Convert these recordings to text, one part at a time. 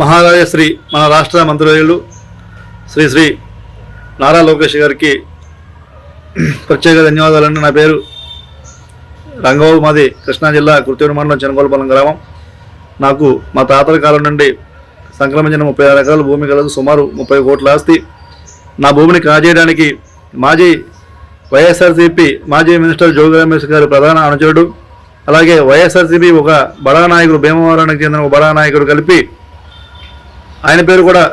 మహారాజశ్రీ మన రాష్ట్ర మంత్రివర్యులు శ్రీ శ్రీ నారా లోకేష్ గారికి ప్రత్యేక ధన్యవాదాలండి. నా పేరు రంగబాబు. మాది కృష్ణా జిల్లా కృత్యూరు మండలం చెనగోలపాలెం గ్రామం. నాకు మా తాతల కాలం నుండి సంక్రమించిన ముప్పై ఆరు ఎకరాల భూమి కలదు సుమారు ముప్పై కోట్ల ఆస్తి. నా భూమిని కాజేయడానికి మాజీ వైఎస్ఆర్సీపీ మాజీ మినిస్టర్ జోగి రమేష్ గారి ప్రధాన అనుచరుడు. అలాగే వైఎస్ఆర్సీపీ ఒక బడా నాయకుడు భీమవరానికి చెందిన ఒక బడా నాయకుడు కలిపి ఆయన పేరు కూడా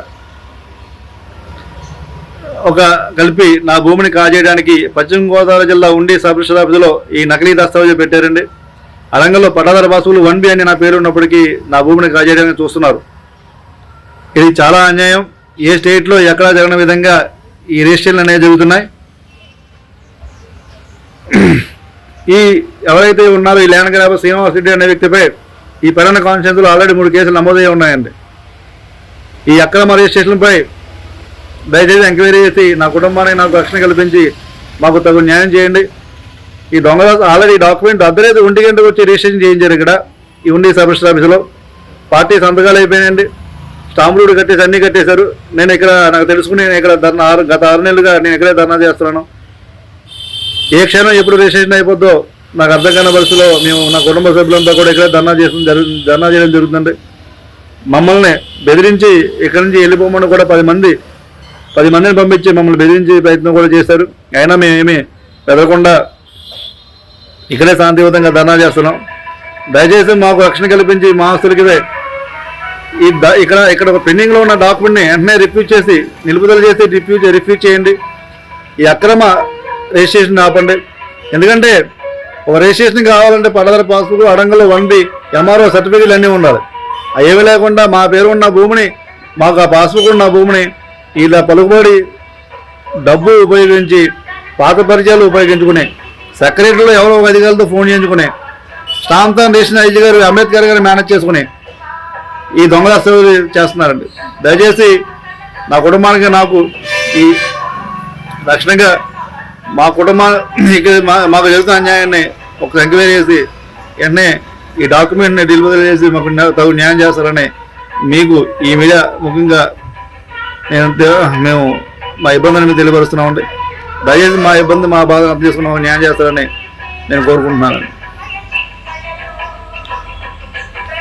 ఒక కలిపి నా భూమిని కాజేయడానికి పశ్చిమ గోదావరి జిల్లా ఉండి సబ్ ఆఫీసులో ఈ నకిలీ దస్తావేజు పెట్టారండి. ఆ రంగంలో పట్టాదార బాసులు వన్ బి అని నా పేరు ఉన్నప్పటికీ నా భూమిని కాజేయడానికి చూస్తున్నారు. ఇది చాలా అన్యాయం. ఏ స్టేట్లో ఎక్కడా జరగని విధంగా ఈ రిజిస్ట్రేషన్లు అనేవి జరుగుతున్నాయి. ఈ ఎవరైతే ఉన్నారో ఈ ల్యాండ్ గ్రాబర్ శ్రీనివాస్ రెడ్డి అనే వ్యక్తిపై ఈ పరణ కాన్స్టిట్యూన్సీలో ఆల్రెడీ మూడు కేసులు నమోదయ్యి ఉన్నాయండి. ఈ అక్రమ రిజిస్ట్రేషన్పై దయచేసి ఎంక్వైరీ చేసి నా కుటుంబానికి నాకు రక్షణ కల్పించి మాకు తగు న్యాయం చేయండి. ఈ దొంగ ఆల్రెడీ డాక్యుమెంట్ అద్దరైతే ఒంటి గంటకు వచ్చి రిజిస్ట్రేషన్ చేయించారు ఇక్కడ. ఈ ఉండి సబ్స్టర్ ఆఫీసులో పార్టీ సంతకాలు అయిపోయినాయండి. స్టాంపులు కట్టేసి అన్నీ కట్టేశారు. నేను ఇక్కడ నాకు తెలుసుకుని నేను ఇక్కడ ధర్నా ఆరు గత ఆరు నెలలుగా నేను ఇక్కడే ధర్నా చేస్తున్నాను. ఏ క్షణం ఎప్పుడు రిజిస్ట్రేషన్ అయిపోద్దో నాకు అర్థం కాని పరిస్థితిలో మేము నా కుటుంబ సభ్యులంతా కూడా ఇక్కడే ధర్నా చేసిన జరుగు ధర్నా చేయడం జరుగుతుంది మమ్మల్ని బెదిరించి ఇక్కడి నుంచి వెళ్ళిపోమని కూడా పది మంది పది మందిని పంపించి మమ్మల్ని బెదిరించే ప్రయత్నం కూడా చేశారు. అయినా మేమేమి పెదకుండా ఇక్కడే శాంతియుతంగా ధర్నా చేస్తున్నాం. దయచేసి మాకు రక్షణ కల్పించి మా ఆస్తులకి ఈ ఇక్కడ ఇక్కడ ఒక పెండింగ్లో ఉన్న డాక్యుమెంట్ని వెంటనే రిఫ్యూజ్ చేసి నిలుపుదల చేసి రిఫ్యూజ్ రిఫ్యూజ్ చేయండి. ఈ అక్రమ రిజిస్ట్రేషన్ ఆపండి. ఎందుకంటే ఒక రిజిస్ట్రేషన్ కావాలంటే పడదర పాస్బుక్ అడంగల్లో వన్ బి ఎంఆర్ఓ సర్టిఫికేట్లు అన్నీ ఉండాలి. అవేవి లేకుండా మా పేరు ఉన్న భూమిని మాకు ఆ పాస్బుక్ ఉన్న భూమిని ఇలా పలుకుబడి డబ్బు ఉపయోగించి పాత పరిచయాలు ఉపయోగించుకునే సెక్రటరీలో ఎవరో ఒక అధికారులతో ఫోన్ చేయించుకునే స్టాంప్తో రేషన్ ఐజీ గారు అంబేద్కర్ గారు మేనేజ్ చేసుకుని ఈ దొంగదాస్తులు చేస్తున్నారండి. దయచేసి నా కుటుంబానికి నాకు ఈ రక్షణగా మా కుటుంబా మా- మాకు జరుగుతున్న అన్యాయాన్ని ఒక ఎంక్వైరీ చేసి వెంటనే ఈ డాక్యుమెంట్ని డెలివరీ చేసి మాకు తగు న్యాయం చేస్తారని మీకు ఈ మీడియా ముఖ్యంగా నేను మేము మా ఇబ్బందిని మీకు తెలియపరుస్తున్నామండి. దయచేసి మా ఇబ్బంది మా బాధ అర్థం చేసుకున్నాము న్యాయం చేస్తారని నేను కోరుకుంటున్నాను.